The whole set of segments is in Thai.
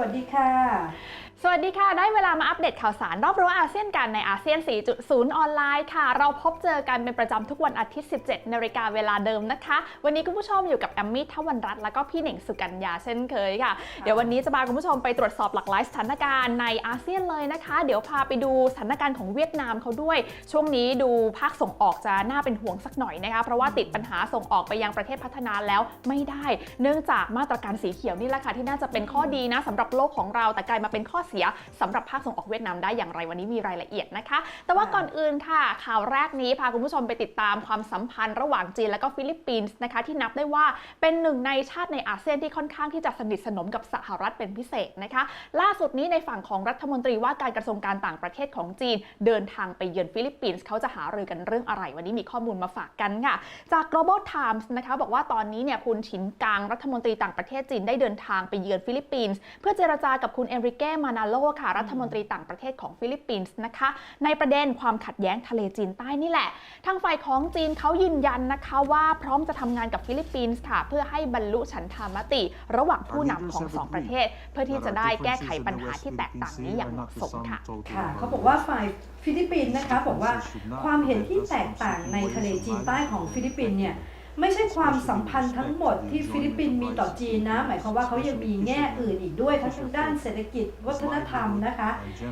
วัสดีค่ะ สวัสดีค่ะ ได้เวลามาอัปเดตข่าวสารรอบรั้วอาเซียนกันในอาเซียน 4.0 ออนไลน์ค่ะ เราพบเจอกันเป็นประจำทุกวันอาทิตย์ 17 นาฬิกาเวลาเดิมนะคะ วันนี้คุณผู้ชมอยู่กับแอมมี่ทวันรัตน์แล้วก็พี่เหน่งสุกัญญาเช่นเคยค่ะ เดี๋ยววันนี้จะพาคุณผู้ชมไปตรวจสอบหลากหลายสถานการณ์ในอาเซียนเลยนะคะ เดี๋ยวพาไปดูสถานการณ์ของเวียดนามเขาด้วย ช่วงนี้ดูภาคส่งออกจะน่าเป็นห่วงสักหน่อยนะคะ เพราะว่าติดปัญหาส่งออกไปยังประเทศพัฒนาแล้วไม่ได้ เนื่องจากมาตรการสีเขียวนี่แหละค่ะที่น่าจะเป็นข้อดีนะสำหรับโลกของเราแต่กลายมาเป็นข้อเสียสำหรับภาคส่งออกเวียดนามได้อย่างไรวันนี้มีรายละเอียดนะคะ แต่ว่าก่อนอื่นค่ะ ข่าวแรกนี้พาคุณผู้ชมไปติดตามความสัมพันธ์ระหว่างจีนและก็ฟิลิปปินส์นะคะ ที่นับได้ว่าเป็นหนึ่งในชาติในอาเซียนที่ค่อนข้างที่จะสนิทสนมกับสหรัฐเป็นพิเศษนะคะ ล่าสุดนี้ในฝั่งของรัฐมนตรีว่าการกระทรวงการต่างประเทศของจีน เดินทางไปเยือนฟิลิปปินส์เขาจะหารือกันเรื่องอะไร วันนี้มีข้อมูลมาฝากกันค่ะ จาก global times นะคะบอกว่าตอนนี้เนี่ยคุณฉินกังรัฐมนตรีต่างประเทศจีนได้เดินทางไปเยือนฟิลิปปินส์เพื่อเจรจากับคุณเอนริเก้มานาโลค่ะรัฐมนตรีต่างประเทศของฟิลิปปินส์นะคะ ในประเด็นความขัดแย้งทะเลจีนใต้นี่แหละ ทางฝ่ายของจีนเขายืนยันนะคะว่าพร้อมจะทำงานกับฟิลิปปินส์ค่ะ เพื่อให้บรรลุฉันทามติ ระหว่างผู้นำของสองประเทศ เพื่อที่จะได้แก้ไขปัญหาที่แตกต่างนี้อย่างเหมาะสมค่ะค่ะเขาบอกว่าฝ่ายฟิลิปปินส์นะคะบอกว่าความเห็นที่แตกต่างในทะเลจีนใต้ของฟิลิปปินส์เนี่ย ไม่ใช่ความสัมพันธ์ทั้งหมดที่ฟิลิปปินส์มีต่อจีนนะ หมายความว่าเขายังมีแง่อื่นอีกด้วยทั้งทางด้านเศรษฐกิจวัฒนธรรมนะคะ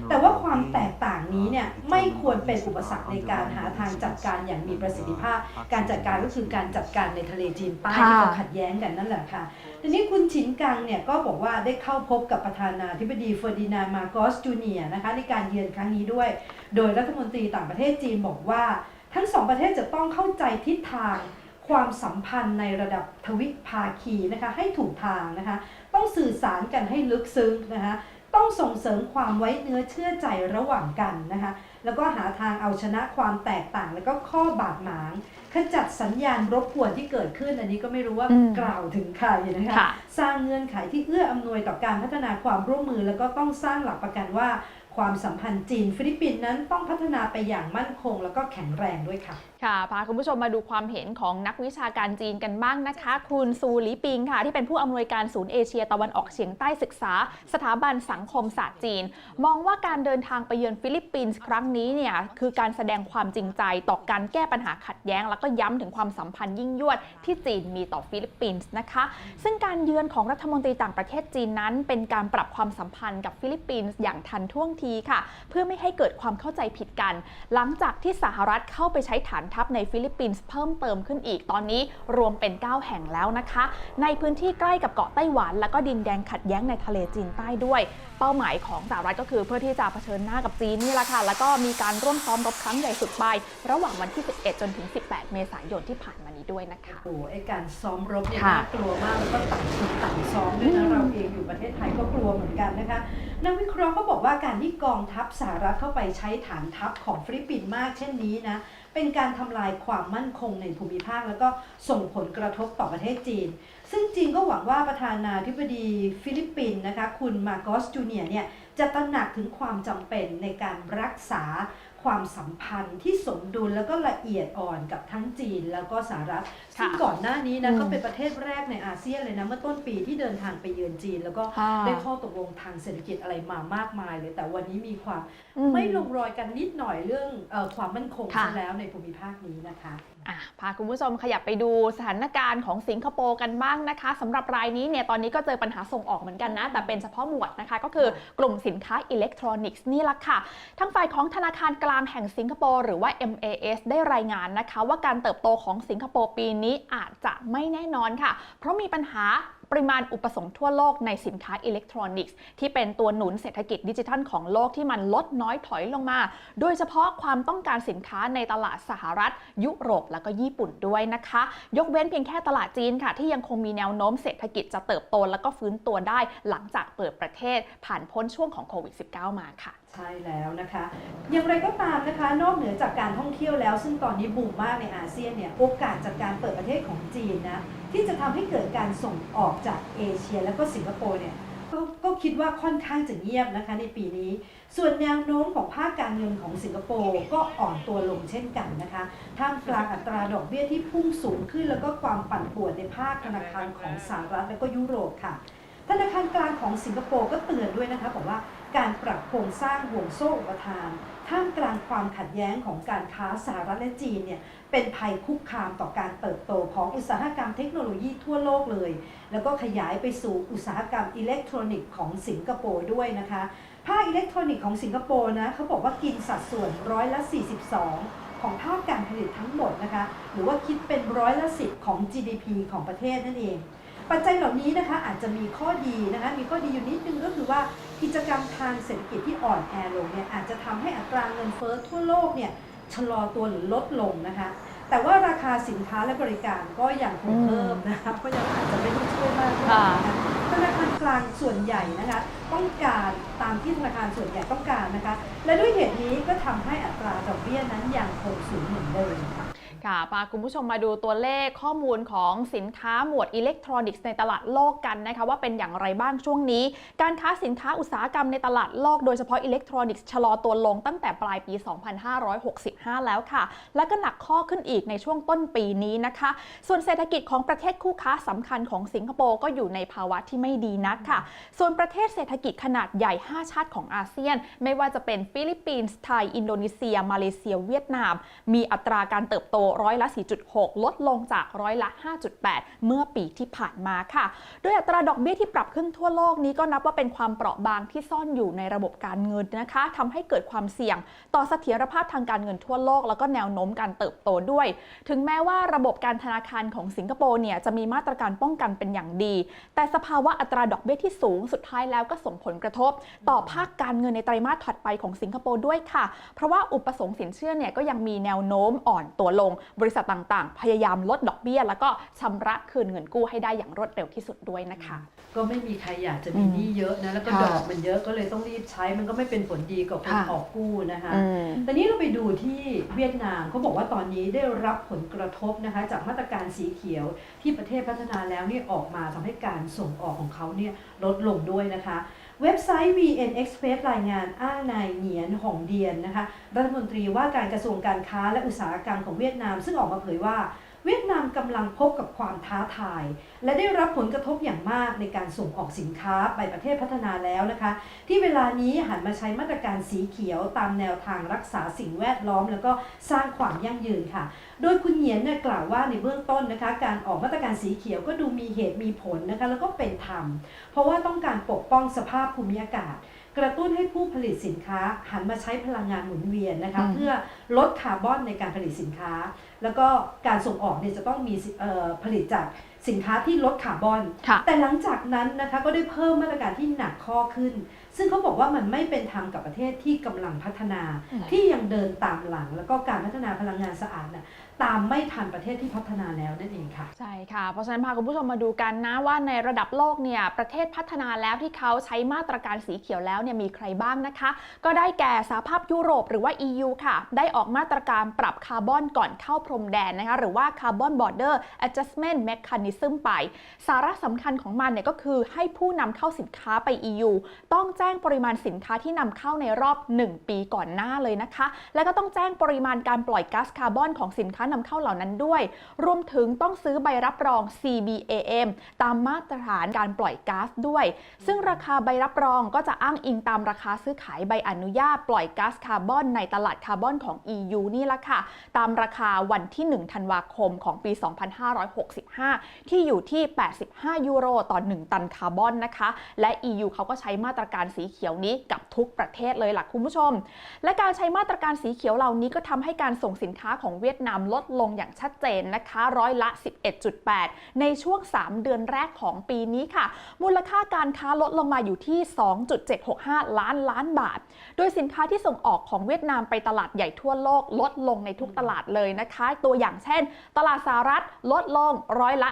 แต่ว่าความแตกต่างนี้เนี่ยไม่ควรเป็นอุปสรรคในการหาทางจัดการอย่างมีประสิทธิภาพ การจัดการก็คือการจัดการในทะเลจีนใต้ค่ะที่เขาขัดแย้งกันนั่นแหละค่ะทีนี้คุณชินกังเนี่ยก็บอกว่าได้เข้าพบกับประธานาธิบดีเฟอร์ดินานด์มาโกสจูเนียร์นะคะในการเยือนครั้งนี้ด้วย โดยรัฐมนตรีต่างประเทศจีนบอกว่า ทั้งสองประเทศจะต้องเข้าใจทิศทาง ความสัมพันธ์ในระดับทวิภาคีนะคะให้ถูกทางนะคะต้องสื่อสารกันให้ลึกซึ้งนะคะต้องส่งเสริมความไว้เนื้อเชื่อใจระหว่างกันนะคะแล้วก็หาทางเอาชนะความแตกต่าง แล้วก็ข้อบาดหมางขจัดสัญญาณรบกวนที่เกิดขึ้น อันนี้ก็ไม่รู้ว่าอืมกล่าวถึงใครนะคะค่ะสร้างเงื่อนไขที่เอื้ออำนวยต่อการพัฒนาความร่วมมือ แล้วก็ต้องสร้างหลักประกันว่า ความสัมพันธ์จีนฟิลิปปินส์นั้นต้องพัฒนาไปอย่างมั่นคง แล้วก็แข็งแรงด้วยค่ะ ค่ะพาคุณผู้ชมมาดูความเห็นของนักวิชาการจีนกันบ้างนะคะ คุณซูหลีปิงค่ะ ที่เป็นผู้อำนวยการศูนย์เอเชียตะวันออกเฉียงใต้ศึกษา สถาบันสังคมศาสตร์จีน มองว่าการเดินทางไปเยือนฟิลิปปินส์ครั้งนี้เนี่ยคือการแสดงความจริงใจต่อการแก้ปัญหาขัดแย้ง แล้วก็ย้ำถึงความสัมพันธ์ยิ่งยวดที่จีนมีต่อฟิลิปปินส์นะคะ ซึ่งการเยือนของรัฐมนตรีต่างประเทศจีนนั้น เป็นการปรับความสัมพันธ์กับฟิลิปปินส์อย่างทันท่วงทีค่ะ เพื่อไม่ให้เกิดความเข้าใจผิดกัน หลังจากที่สหรัฐเข้าไปใช้ฐานทัพในฟิลิปปินส์เพิ่มเติมขึ้นอีกตอนนี้รวมเป็น 9 แห่งแล้วนะคะ ในพื้นที่ใกล้กับเกาะไต้หวัน แล้วก็ดินแดงขัดแย้งในทะเลจีนใต้ด้วย เป้าหมายของสหรัฐก็คือเพื่อที่จะเผชิญหน้ากับจีนนี่แหละค่ะแล้วก็มีการร่วมซ้อมรบครั้งใหญ่สุดไประหว่างวันที่ 11 จนถึง 18 เมษายนที่ผ่านมานี้ด้วยนะคะโอ้โหไอการซ้อมรบเนี่ยค่ะน่ากลัวมากแล้วก็ต่างคนต่างซ้อมด้วยนะเราเองอยู่ประเทศไทยก็กลัวเหมือนกันนะคะนักวิเคราะห์ก็บอกว่าการที่กองทัพสหรัฐเข้าไปใช้ฐานทัพของฟิลิปปินส์มากเช่นนี้นะเป็นการทำลายความมั่นคงในภูมิภาค แล้วก็ส่งผลกระทบต่อประเทศจีน ซึ่งจีนก็หวังว่าประธานาธิบดีฟิลิปปินส์นะคะคุณมาโกสจูเนียเนี่ยจะตระหนักถึงความจำเป็นในการรักษา ความสัมพันธ์ที่สมดุลแล้วก็ละเอียดอ่อนกับทั้งจีนแล้วก็สหรัฐซึ่งก่อนหน้านี้นะอืมก็เป็นประเทศแรกในอาเซียนเลยนะเมื่อต้นปีที่เดินทางไปเยือนจีน แล้วก็ค่ะได้ข้อตกลงทางเศรษฐกิจอะไรมามากมายเลย แต่วันนี้มีความอืมไม่ลงรอยกันนิดหน่อยเรื่องเออความมั่นคงค่ะซะแล้วในภูมิภาคนี้นะคะอะ พาคุณผู้ชมขยับไปดูสถานการณ์ของสิงคโปร์กันบ้างนะคะสำหรับรายนี้เนี่ยตอนนี้ก็เจอปัญหาส่งออกเหมือนกันนะ แต่เป็นเฉพาะหมวดนะคะ ก็คือกลุ่มสินค้าอิเล็กทรอนิกส์นี่แหละค่ะ ทั้งฝ่ายของธนาคารกลางแห่งสิงคโปร์หรือว่า MAS ได้รายงานนะคะ ว่าการเติบโตของสิงคโปร์ปีนี้อาจจะไม่แน่นอนค่ะ เพราะมีปัญหา ปริมาณอุปสงค์ทั่วโลกในสินค้าอิเล็กทรอนิกส์ที่เป็นตัวหนุนเศรษฐกิจดิจิทัลของโลกที่มันลดน้อยถอยลงมา โดยเฉพาะความต้องการสินค้าในตลาดสหรัฐ ยุโรปแล้วก็ญี่ปุ่นด้วยนะคะ ยกเว้นเพียงแค่ตลาดจีนค่ะ ที่ยังคงมีแนวโน้มเศรษฐกิจจะเติบโต แล้วก็ฟื้นตัวได้หลังจากเปิดประเทศผ่านพ้นช่วงของโควิด -19 มาค่ะ ใช่แล้วนะคะอย่างไรก็ตามนะคะ นอกเหนือจากการท่องเที่ยวแล้ว ซึ่งตอนนี้บูมมากในอาเซียนเนี่ยโอกาสจากการเปิดประเทศของจีนนะที่จะทำให้เกิดการส่งออกจากเอเชีย แล้วก็สิงคโปร์เนี่ยก็ก็คิดว่าค่อนข้างจะเงียบนะคะในปีนี้ ส่วนแนวโน้มของภาคการเงินของสิงคโปร์ก็อ่อนตัวลงเช่นกันนะคะท่ามกลางอัตราดอกเบี้ยที่พุ่งสูงขึ้น แล้วก็ความปั่นป่วนในภาคธนาคารของสหรัฐและก็ยุโรปค่ะธนาคารกลางของสิงคโปร์ก็เตือนด้วยนะคะบอกว่า การปรับโครงสร้างห่วงโซ่อุปทาน ท่ามกลางความขัดแย้งของการค้าสหรัฐและจีนเนี่ยเป็นภัยคุกคามต่อการเติบโตของอุตสาหกรรมเทคโนโลยีทั่วโลกเลย แล้วก็ขยายไปสู่อุตสาหกรรมอิเล็กทรอนิกส์ของสิงคโปร์ด้วยนะคะภาคอิเล็กทรอนิกส์ของสิงคโปร์นะเขาบอกว่ากินสัดส่วนร้อยละ 42ของภาคการผลิตทั้งหมดนะคะ หรือว่าคิดเป็นร้อยละ10ของ GDP ของประเทศนั่นเอง ปัจจัยเหล่านี้นะคะอาจจะมีข้อดีนะคะมีข้อดีอยู่นิดนึงก็คือว่ากิจกรรมทางเศรษฐกิจที่อ่อนแอลงเนี่ยอาจจะทำให้อัตราเงินเฟ้อทั่วโลกเนี่ยชะลอตัวหรือลดลงนะคะแต่ว่าราคาสินค้าและบริการก็ยังคงเพิ่มนะคะก็ยังอาจจะไม่ได้ช่วยมากเท่าไหร่นะคะธนาคารกลางส่วนใหญ่นะคะต้องการตามที่ธนาคารส่วนใหญ่ต้องการนะคะและด้วยเหตุนี้ก็ทำให้อัตราดอกเบี้ยนั้นยังคงสูงเหมือนเดิมค่ะ ค่ะพาคุณผู้ชมมาดูตัวเลขข้อมูลของสินค้าหมวดอิเล็กทรอนิกส์ในตลาดโลกกันนะคะว่าเป็นอย่างไรบ้างช่วงนี้ การค้าสินค้าอุตสาหกรรมในตลาดโลกโดยเฉพาะอิเล็กทรอนิกส์ชะลอตัวลงตั้งแต่ปลายปี 2565 แล้วค่ะ และก็หนักข้อขึ้นอีกในช่วงต้นปีนี้นะคะ ส่วนเศรษฐกิจของประเทศคู่ค้าสำคัญของสิงคโปร์ก็อยู่ในภาวะที่ไม่ดีนักค่ะ ส่วนประเทศเศรษฐกิจขนาดใหญ่ 5 ชาติของอาเซียน ไม่ว่าจะเป็นฟิลิปปินส์ไทย อินโดนีเซีย มาเลเซีย เวียดนาม มีอัตราการเติบโตร้อยละ 4.6 ลดลงจากร้อยละ 5.8 เมื่อปีที่ผ่านมาค่ะ โดยอัตราดอกเบี้ยที่ปรับขึ้นทั่วโลกนี้ก็นับว่าเป็นความเปราะบางที่ซ่อนอยู่ในระบบการเงินนะคะทำให้เกิดความเสี่ยง ต่อเสถียรภาพทางการเงินทั่วโลก แล้วก็แนวโน้มการเติบโตด้วย ถึงแม้ว่าระบบการธนาคารของสิงคโปร์เนี่ยจะมีมาตรการป้องกันเป็นอย่างดี แต่สภาวะอัตราดอกเบี้ยที่สูงสุดท้ายแล้วก็ส่งผลกระทบ ต่อภาคการเงินในไตรมาสถัดไปของสิงคโปร์ด้วยค่ะ เพราะว่าอุปสงค์สินเชื่อเนี่ยก็ยังมีแนวโน้มอ่อนตัวลงบริษัทต่างๆ พยายามลดดอกเบี้ย แล้วก็ชำระคืนเงินกู้ให้ได้อย่างรวดเร็วที่สุดด้วยนะคะ ก็ไม่มีใครอยากจะมีอืมหนี้เยอะนะแล้วก็ค่ะดอกมันเยอะก็เลยต้องรีบใช้มันก็ไม่เป็นผลดีกับคนค่ะออกกู้นะคะอืมตอนนี้เราไปดูที่เวียดนามเขาบอกว่าตอนนี้ได้รับผลกระทบนะคะจากมาตรการสีเขียวที่ประเทศพัฒนาแล้วเนี่ยออกมาทำให้การส่งออกของเขาเนี่ยลดลงด้วยนะคะ เว็บไซต์ VN Express รายงานอ้างนายเหนียนหงเดียนนะคะรัฐมนตรีว่าการกระทรวงการค้าและอุตสาหกรรมของเวียดนาม ซึ่งออกมาเผยว่า เวียดนามกำลังพบกับความท้าทาย และได้รับผลกระทบอย่างมากในการส่งออกสินค้าไปประเทศพัฒนาแล้วนะคะ ที่เวลานี้หันมาใช้มาตรการสีเขียวตามแนวทางรักษาสิ่งแวดล้อม แล้วก็สร้างความยั่งยืนค่ะ โดยคุณเหยียนเนี่ยกล่าวว่าในเบื้องต้นนะคะ การออกมาตรการสีเขียวก็ดูมีเหตุมีผลนะคะแล้วก็เป็นธรรม เพราะว่าต้องการปกป้องสภาพภูมิอากาศกระตุ้นให้ผู้ผลิตสินค้าหันมาใช้พลังงานหมุนเวียนนะคะเพื่อลดคาร์บอนในการผลิตสินค้า แล้วก็การส่งออกเนี่ยจะต้องมีสิเอ่อผลิตจากสินค้าที่ลดคาร์บอนค่ะแต่หลังจากนั้นนะคะก็ได้เพิ่มมาตรการที่หนักข้อขึ้น ซึ่งเขาบอกว่ามันไม่เป็นธรรมกับประเทศที่กำลังพัฒนาอืมที่ยังเดินตามหลัง แล้วก็การพัฒนาพลังงานสะอาดน่ะตามไม่ทันประเทศที่พัฒนาแล้วนั่นเองค่ะใช่ค่ะ เพราะฉะนั้นพาคุณผู้ชมมาดูกันนะว่าในระดับโลกเนี่ยประเทศพัฒนาแล้วที่เขาใช้มาตรการสีเขียวแล้วเนี่ยมีใครบ้างนะคะ ก็ได้แก่สหภาพยุโรปหรือว่า EU ค่ะ ได้ออกมาตรการปรับคาร์บอนก่อนเข้าพรมแดนนะคะหรือว่า Carbon Border Adjustment Mechanism ไป สาระสำคัญของมันเนี่ยก็คือให้ผู้นำเข้าสินค้าไป EU ต้องแจ้้งปริมาณสินค้าที่นำเข้าในรอบ 1 ปีก่อนหน้าเลยนะคะ และก็ต้องแจ้งปริมาณการปล่อยก๊าซคาร์บอนของสินค้านำเข้าเหล่านั้นด้วย รวมถึงต้องซื้อใบรับรอง CBAM ตามมาตรฐานการปล่อยก๊าซด้วย ซึ่งราคาใบรับรองก็จะอ้างอิงตามราคาซื้อขายใบอนุญาตปล่อยก๊าซคาร์บอนในตลาดคาร์บอนของ EU นี่ละค่ะ ตามราคาวันที่ 1 ธันวาคมของปี 2565 ที่อยู่ที่ 85 ยูโรต่อ 1 ตันคาร์บอนนะคะ และ EU เขาก็ใช้มาตรการสีเขียวนี้กับทุกประเทศเลยล่ะคุณผู้ชม และการใช้มาตรการสีเขียวเหล่านี้ก็ทำให้การส่งสินค้าของเวียดนามลดลงอย่างชัดเจนนะคะร้อยละ 11.8 ในช่วง 3 เดือนแรกของปีนี้ค่ะ มูลค่าการค้าลดลงมาอยู่ที่ 2.765 ล้านล้านบาท โดยสินค้าที่ส่งออกของเวียดนามไปตลาดใหญ่ทั่วโลกลดลงในทุกตลาดเลยนะคะ ตัวอย่างเช่น ตลาดสหรัฐลดลงร้อยละ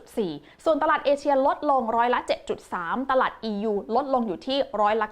19.4 ส่วนตลาดเอเชียลดลงร้อยละ 7.3 ตลาด EU ลดลงอยู่ที่ร้อยละ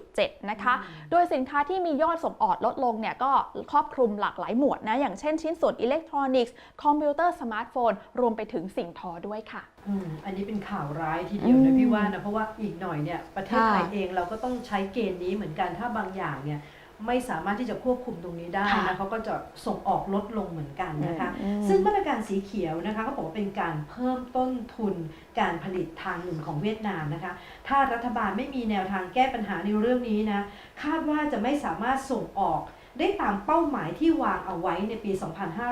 9.7 นะคะ โดยสินค้าที่มียอดส่งออกลดลงเนี่ยก็ครอบคลุมหลากหลายหมวดนะ อย่างเช่นชิ้นส่วนอิเล็กทรอนิกส์คอมพิวเตอร์สมาร์ทโฟน รวมไปถึงสิ่งทอด้วยค่ะอืมอันนี้เป็นข่าวร้ายทีเดียวอืนะมพี่ว่านะ เพราะว่าอีกหน่อยเนี่ยประเทศค่ะไทยเองเราก็ต้องใช้เกณฑ์นี้เหมือนกันถ้าบางอย่างเนี่ย ไม่สามารถที่จะควบคุมตรงนี้ได้ค่ะนะเขาก็จะส่งออกลดลงเหมือนกันนะคะอืมซึ่งมาตรการสีเขียวนะคะเขาบอกว่าเป็นการเพิ่มต้นทุนการผลิตทางหนึ่งของเวียดนามนะคะ ถ้ารัฐบาลไม่มีแนวทางแก้ปัญหาในเรื่องนี้นะ คาดว่าจะไม่สามารถส่งออก ได้ตามเป้าหมายที่วางเอาไว้ในปี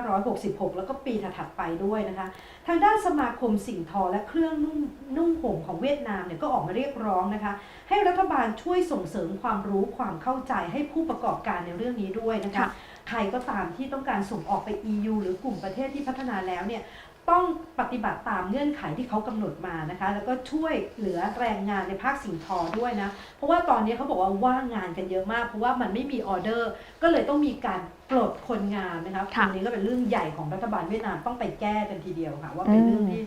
2566 แล้วก็ปีถัดๆไปด้วยนะคะ ทางด้านสมาคมสิ่งทอและเครื่องนุ่งนุ่งห่มของเวียดนามเนี่ยก็ออกมาเรียกร้องนะคะ ให้รัฐบาลช่วยส่งเสริมความรู้ความเข้าใจให้ผู้ประกอบการในเรื่องนี้ด้วยนะคะค่ะใครก็ตามที่ต้องการส่งออกไป EU หรือกลุ่มประเทศที่พัฒนาแล้วเนี่ย ต้องปฏิบัติตามเงื่อนไขที่เขากำหนดมานะคะ แล้วก็ช่วยเหลือแรงงานในภาคสิ่งทอด้วยนะ เพราะว่าตอนนี้เขาบอกว่าว่างงานกันเยอะมาก เพราะว่ามันไม่มีออเดอร์ ก็เลยต้องมีการปลดคนงานนะคะค่ะตรงนี้ก็เป็นเรื่องใหญ่ของรัฐบาลเวียดนามต้องไปแก้กันทีเดียวค่ะ ว่าเป็นเรื่องที่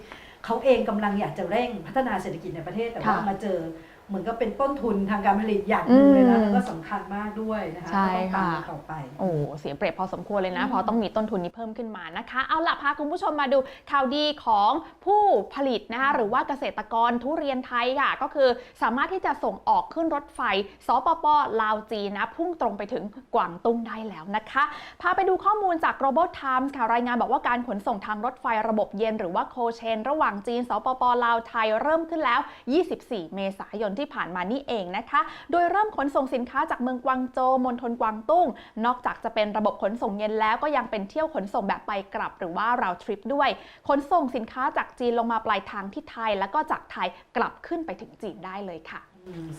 เขาเองกำลังอยากจะเร่งพัฒนาเศรษฐกิจในประเทศแต่ว่าค่ะมาเจอ เหมือนก็เป็นต้นทุนทางการผลิตอย่างหนึ่งเลยนะอืมแล้วก็สำคัญมากด้วยนะคะใช่ก็ต้องตามค่ะกันต่อไป โอ้เสียเปรียบพอสมควรเลยนะอืมเพราะต้องมีต้นทุนนี้เพิ่มขึ้นมานะคะ เอาล่ะพาคุณผู้ชมมาดูข่าวดีของผู้ผลิตนะคะหรือว่าเกษตรกรทุเรียนไทยค่ะ ก็คือสามารถที่จะส่งออกขึ้นรถไฟสปปลาวจีนนะพุ่งตรงไปถึงกวางตุ้งได้แล้วนะคะ พาไปดูข้อมูลจาก Global Times ค่ะรายงานบอกว่าการขนส่งทางรถไฟระบบเย็นหรือว่าโคเชน ระหว่างจีน สปปลาวไทยเริ่มขึ้นแล้ว 24 เมษายนที่ผ่านมานี่เองนะคะ โดยเริ่มขนส่งสินค้าจากเมืองกวางโจมณฑลกวางตุ้ง นอกจากจะเป็นระบบขนส่งเย็นแล้วก็ยังเป็นเที่ยวขนส่งแบบไปกลับ หรือว่าเราทริปด้วย ขนส่งสินค้าจากจีนลงมาปลายทางที่ไทย แล้วก็จากไทยกลับขึ้นไปถึงจีนได้เลยค่ะ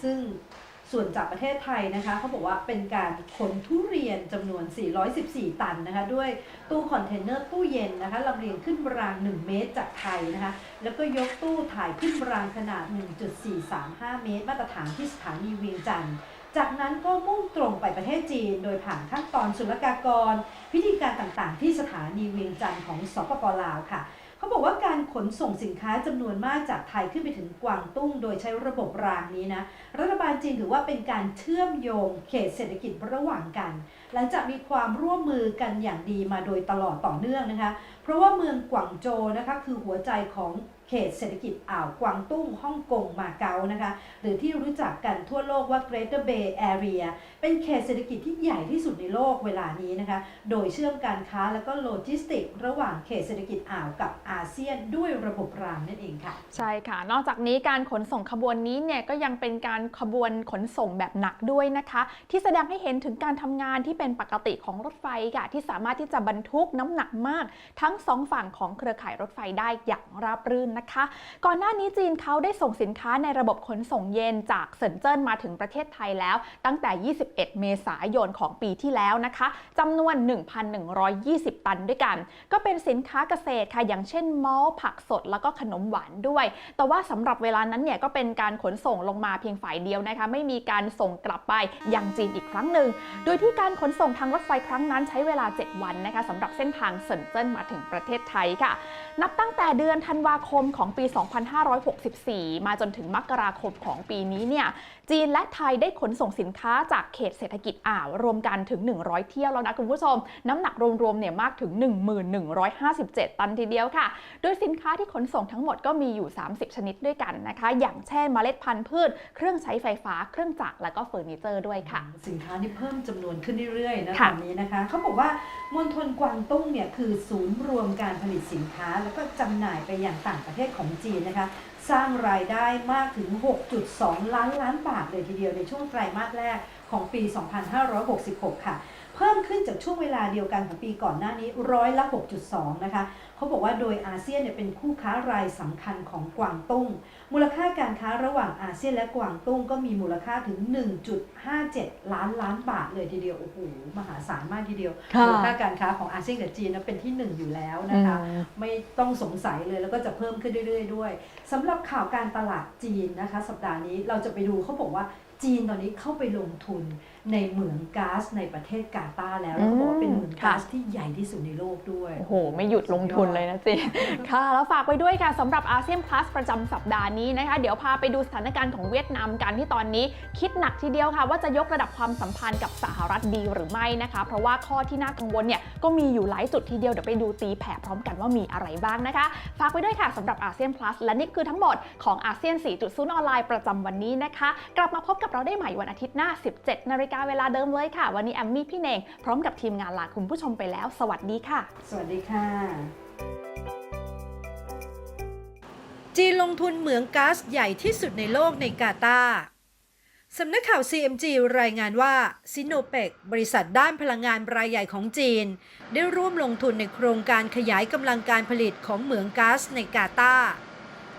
ซึ่ง ส่วนจากประเทศไทยนะคะเขาบอกว่าเป็นการขนทุเรียนจำนวน 414 ตันนะคะ ด้วยตู้คอนเทนเนอร์ตู้เย็นนะคะลำเลียงขึ้นราง 1 เมตรจากไทยนะคะ แล้วก็ยกตู้ถ่ายขึ้นรางขนาด 1.435 เมตร มาตรฐานที่สถานีเวียงจันทร์จากนั้นก็มุ่งตรงไปประเทศจีน โดยผ่านขั้นตอนศุลกากร พิธีการต่างๆ ที่สถานีเวียงจันทร์ของสปปลาวค่ะ เขาบอกว่าการขนส่งสินค้าจำนวนมากจากไทยขึ้นไปถึงกวางตุ้ง โดยใช้ระบบรางนี้นะ รัฐบาลจีนถือว่าเป็นการเชื่อมโยงเขตเศรษฐกิจระหว่างกัน หลังจากมีความร่วมมือกันอย่างดีมาโดยตลอดต่อเนื่องนะคะ เพราะว่าเมืองกวางโจนะคะคือหัวใจของ เขตเศรษฐกิจอ่าวกวางตุ้งฮ่องกงมาเก๊านะคะหรือที่รู้จักกันทั่วโลกว่า Greater Bay Area เป็นเขตเศรษฐกิจที่ใหญ่ที่สุดในโลกเวลานี้นะคะโดยเชื่อมการค้าและก็โลจิสติก ระหว่างเขตเศรษฐกิจอ่าวกับอาเซียนด้วยระบบรางนั่นเองค่ะ ใช่ค่ะ นอกจากนี้การขนส่งขบวนนี้เนี่ยก็ยังเป็นการขบวนขนส่งแบบหนักด้วยนะคะ ที่แสดงให้เห็นถึงการทำงานที่เป็นปกติของรถไฟค่ะที่สามารถที่จะบรรทุกน้ำหนักมาก ทั้งสองฝั่งของเครือข่ายรถไฟได้อย่างราบรื่นนะคะ ก่อนหน้านี้จีนเขาได้ส่งสินค้าในระบบขนส่งเย็นจากเซินเจิ้นมาถึงประเทศไทยแล้ว ตั้งแต่ 21 เมษายนของปีที่แล้วนะคะจำนวน 1,120 ตันด้วยกัน ก็เป็นสินค้าเกษตรค่ะอย่างเช่นมอลผักสดแล้วก็ขนมหวานด้วย แต่ว่าสำหรับเวลานั้นเนี่ยก็เป็นการขนส่งลงมาเพียงฝ่ายเดียวนะคะไม่มีการส่งกลับไปยังจีนอีกครั้งหนึ่ง โดยที่การขนส่งทางรถไฟครั้งนั้นใช้เวลา 7 วันนะคะสำหรับเส้นทางเซินเจิ้นมาถึงประเทศไทยค่ะ นับตั้งแต่เดือนธันวาคมของปี 2564 มาจนถึงมกราคมของปีนี้เนี่ยจีนและไทยได้ขนส่งสินค้าจากเขตเศรษฐกิจอ่าวรวมกันถึง 100 เที่ยวแล้วนะคุณผู้ชม น้ำหนักรวมๆเนี่ยมากถึง 1157 ตันทีเดียวค่ะ โดยสินค้าที่ขนส่งทั้งหมดก็มีอยู่ 30 ชนิดด้วยกันนะคะ อย่างเช่นเมล็ดพันธุ์พืช เครื่องใช้ไฟฟ้า เครื่องจักรและก็เฟอร์นิเจอร์ด้วยค่ะ สินค้านี่เพิ่มจำนวนขึ้นเรื่อยๆนะตค่ะอนนี้นะคะเขาบอกว่ามณฑลกวางตุ้งเนี่ยคือศูนย์รวมการผลิตสินค้าแล้วก็จำหน่ายไปอย่างต่างประเทศเทศของจีนนะคะสร้างรายได้มากถึง 6.2 ล้านล้านบาทเลยทีเดียวในช่วงไตรมาสแรกของปี 2566 ค่ะ เพิ่มขึ้นจากช่วงเวลาเดียวกันของปีก่อนหน้านี้ร้อยละ 6.2 นะคะเขาบอกว่าโดยอาเซียนเนี่ยเป็นคู่ค้ารายสำคัญของกวางตุ้ง มูลค่าการค้าระหว่างอาเซียนและกวางตุ้งก็มีมูลค่าถึง 1.57 ล้านล้านบาทเลยทีเดียวโอ้โหมหาศาลมากทีเดียวค่ะมูลค่าการค้าของอาเซียนกับจีนนะเป็นที่หนึ่งอยู่แล้วนะคะไม่ต้องสงสัยเลยแล้วก็จะเพิ่มขึ้นเรื่อย ๆ ด้วยสำหรับข่าวการตลาดจีนนะคะ สัปดาห์นี้เราจะไปดูเขาบอกว่าจีนตอนนี้เข้าไปลงทุน ในเหมืองก๊าซในประเทศกาตาร์แล้วแล้วเขาบอกว่าเป็นเหมืองก๊าซที่ใหญ่ที่สุดในโลกด้วย โอ้โห ไม่หยุดลงทุนเลยนะจีค่ะ แล้วฝากไว้ด้วยค่ะสำหรับอาเซียนพลัสประจำสัปดาห์นี้นะคะ เดี๋ยวพาไปดูสถานการณ์ของเวียดนามกันที่ตอนนี้ คิดหนักทีเดียวค่ะ ว่าจะยกระดับความสัมพันธ์กับสหรัฐดีหรือไม่นะคะ เพราะว่าข้อที่น่ากังวลเนี่ยก็มีอยู่หลายจุดทีเดียวเดี๋ยวไปดูตีแผ่พร้อมกันว่ามีอะไรบ้างนะคะ ฝากไว้ด้วยค่ะสำหรับอาเซียนพลัสและนี่คือทั้งหมดของอาเซียน4.0ออนไลน์ประจำวันนี้นะคะ กลับมาพบกับเราได้ใหม่วันอาทิตย์หน้า 17นาฬิกฬิกาเวลาเดิมเลยค่ะ วันนี้แอมมี่พี่เน่งพร้อมกับทีมงานลาคุณผู้ชมไปแล้ว สวัสดีค่ะ สวัสดีค่ะ จีนลงทุนเหมืองก๊าซใหญ่ที่สุดในโลกในกาตาร์สำนักข่าว CMG รายงานว่าซิโนเปกบริษัทด้านพลังงานรายใหญ่ของจีน ได้ร่วมลงทุนในโครงการขยายกำลังการผลิตของเหมืองก๊าซในกาตาร์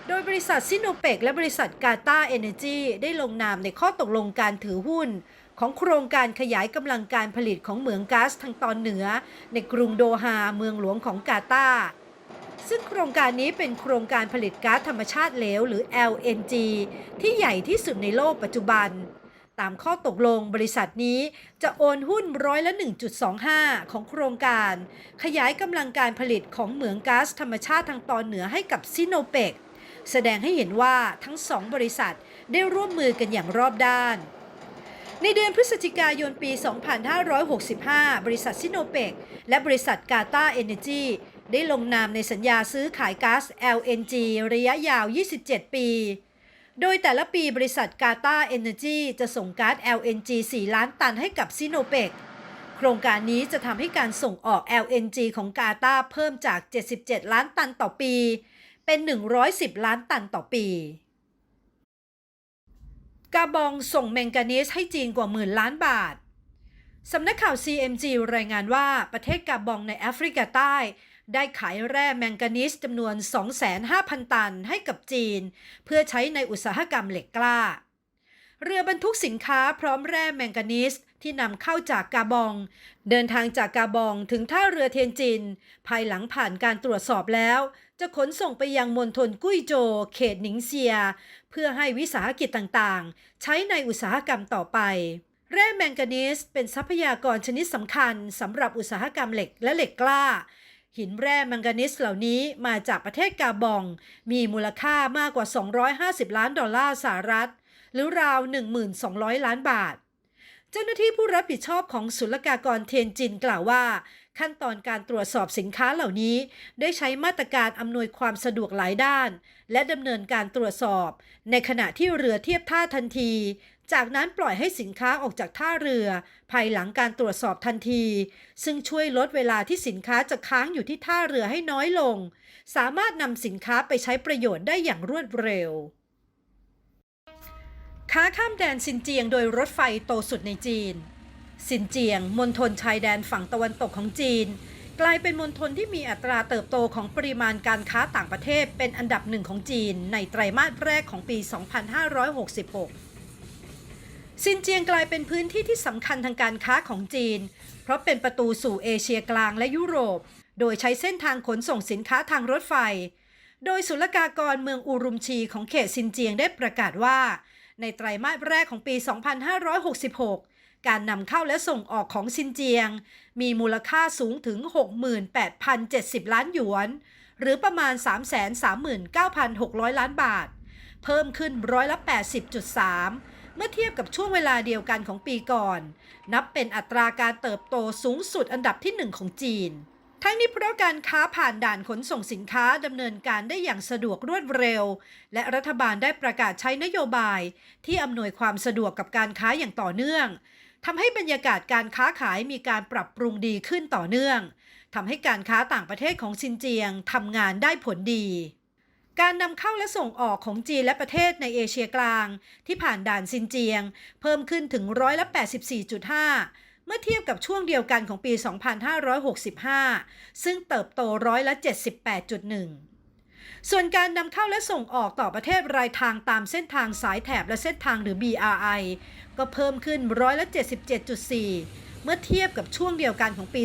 โดยบริษัทซิโนเปกและบริษัทกาตาร์เอเนจีได้ลงนามในข้อตกลงการถือหุ้น ของโครงการขยายกำลังการผลิตของเหมืองก๊าซทางตอนเหนือ ในกรุงโดฮาเมืองหลวงของกาตาร์ซึ่งโครงการนี้เป็นโครงการผลิตก๊าซธรรมชาติเหลวหรือ LNG ที่ใหญ่ที่สุดในโลกปัจจุบัน ตามข้อตกลงบริษัทนี้จะโอนหุ้นร้อยละ 1.25 ของโครงการ ขยายกำลังการผลิตของเหมืองก๊าซธรรมชาติทางตอนเหนือให้กับซิโนเปกแสดงให้เห็นว่าทั้งสองบริษัทได้ร่วมมือกันอย่างรอบด้าน ในเดือนพฤศจิกายนปี 2565 บริษัทซิโนเปกและบริษัทกาตาเอเนจีได้ลงนามในสัญญาซื้อขายก๊าซ LNG ระยะยาว 27 ปี โดยแต่ละปีบริษัทกาตาเอเนจีจะส่งก๊าซ LNG 4 ล้านตันให้กับซิโนเปกโครงการนี้จะทำให้การส่งออก LNG ของกาตาเพิ่มจาก 77 ล้านตันต่อปี เป็น 110 ล้านตันต่อปี กาบองส่งแมงกานีสให้จีนกว่าหมื่นล้านบาท สำนักข่าว CMG รายงานว่าประเทศกาบองในแอฟริกาใต้ ได้ขายแร่แมงกานีสจำนวน 25,000 ตันให้กับจีน เพื่อใช้ในอุตสาหกรรมเหล็กกล้า เรือบรรทุกสินค้าพร้อมแร่แมงกานีสที่นำเข้าจากกาบอง เดินทางจากกาบองถึงท่าเรือเทียนจิน ภายหลังผ่านการตรวจสอบแล้ว จะขนส่งไปยังมณฑลกุ้ยโจวเขตหนิงเซีย พื่อให้วิสาหกิจต่างๆ ใช้ในอุตสาหกรรมต่อไป แร่แมงกานีสเป็นทรัพยากรชนิดสำคัญสำหรับอุตสาหกรรมเหล็กและเหล็กกล้า หินแร่แมงกานีสเหล่านี้มาจากประเทศกาบอง มีมูลค่ามากกว่า 250 ล้านดอลลาร์สหรัฐ หรือราว 1,200 ล้านบาท จ้าหน้าที่ผู้รับผิดชอบของศุลกากรเทียนจินกล่าวว่า ขั้นตอนการตรวจสอบสินค้าเหล่านี้ ได้ใช้มาตรการอำนวยความสะดวกหลายด้าน และดำเนินการตรวจสอบ ในขณะที่เรือเทียบท่าทันที จากนั้นปล่อยให้สินค้าออกจากท่าเรือ ภายหลังการตรวจสอบทันที ซึ่งช่วยลดเวลาที่สินค้าจะค้างอยู่ที่ท่าเรือให้น้อยลง สามารถนำสินค้าไปใช้ประโยชน์ได้อย่างรวดเร็ว ค้าข้ามแดนซินเจียงโดยรถไฟโตสุดในจีน ซินเจียงมณฑลชายแดนฝั่งตะวันตกของจีน กลายเป็นมณฑลที่มีอัตราเติบโตของปริมาณการค้าต่างประเทศเป็นอันดับหนึ่งของจีน ในไตรมาสแรกของปี 2566 ซินเจียงกลายเป็นพื้นที่ที่สำคัญทางการค้าของจีน เพราะเป็นประตูสู่เอเชียกลางและยุโรป โดยใช้เส้นทางขนส่งสินค้าทางรถไฟ โดยศุลกากรเมืองอูรุมชีของเขตซินเจียงได้ประกาศว่า ในไตรมาสแรกของปี 2566 การนำเข้าและส่งออกของซินเจียง มีมูลค่าสูงถึง 68,070 ล้านหยวน หรือประมาณ 339,600 ล้านบาท เพิ่มขึ้นร้อยละ 80.3 เมื่อเทียบกับช่วงเวลาเดียวกันของปีก่อน นับเป็นอัตราการเติบโตสูงสุดอันดับที่หนึ่งของจีน ทั้งนี้เพราะการค้าผ่านด่านขนส่งสินค้าดำเนินการได้อย่างสะดวกรวดเร็ว และรัฐบาลได้ประกาศใช้นโยบาย ที่อำนวยความสะดวกกับการค้าอย่างต่อเนื่องทำให้บรรยากาศการค้าขายมีการปรับปรุงดีขึ้นต่อเนื่องทำให้การค้าต่างประเทศของซินเจียงทำงานได้ผลดี การนำเข้าและส่งออกของจีนและประเทศในเอเชียกลาง ที่ผ่านด่านซินเจียง เพิ่มขึ้นถึงร้อยละ84.5 เมื่อเทียบกับช่วงเดียวกันของปี 2565 ซึ่งเติบโตร้อยละ 78.1 ส่วนการนำเข้าและส่งออกต่อประเทศรายทางตามเส้นทางสายแถบและเส้นทางหรือ BRI ก็เพิ่มขึ้นร้อยละ 77.4 เมื่อเทียบกับช่วงเดียวกันของปี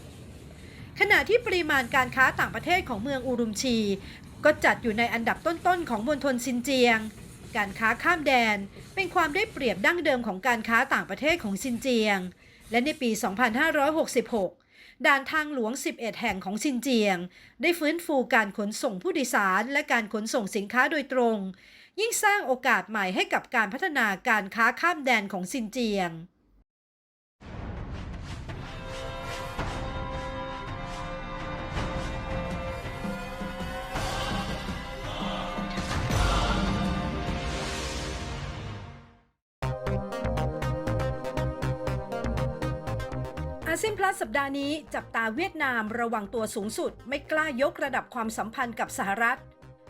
2565 ขณะที่ปริมาณการค้าต่างประเทศของเมืองอูรุมชี ก็จัดอยู่ในอันดับต้นๆของมณฑลซินเจียง การค้าข้ามแดน เป็นความได้เปรียบดั้งเดิมของการค้าต่างประเทศของซินเจียง และในปี 2566 ด่านทางหลวง 11 แห่งของซินเจียง ได้ฟื้นฟูการขนส่งผู้โดยสาร และการขนส่งสินค้าโดยตรง ยิ่งสร้างโอกาสใหม่ให้กับการพัฒนาการค้าข้ามแดนของซินเจียง อาเซียนพลัสสัปดาห์นี้จับตาเวียดนามระวังตัวสูงสุด ไม่กล้ายกระดับความสัมพันธ์กับสหรัฐ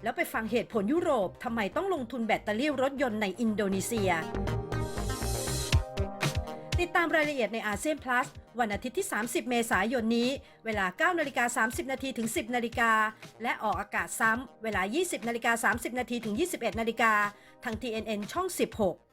แล้วไปฟังเหตุผลยุโรปทำไมต้องลงทุนแบตเตอรี่รถยนต์ในอินโดนีเซีย ติดตามรายละเอียดในอาเซียนพลัสวันอาทิตย์ที่ 30 เมษายนนี้ เวลา 9นาฬิกา30 นาทีถึง 10 นาฬิกา และออกอากาศซ้ำ เวลา 20นาฬิกา30 นาทีถึง 21 นาฬิกา ทาง TNN ช่อง 16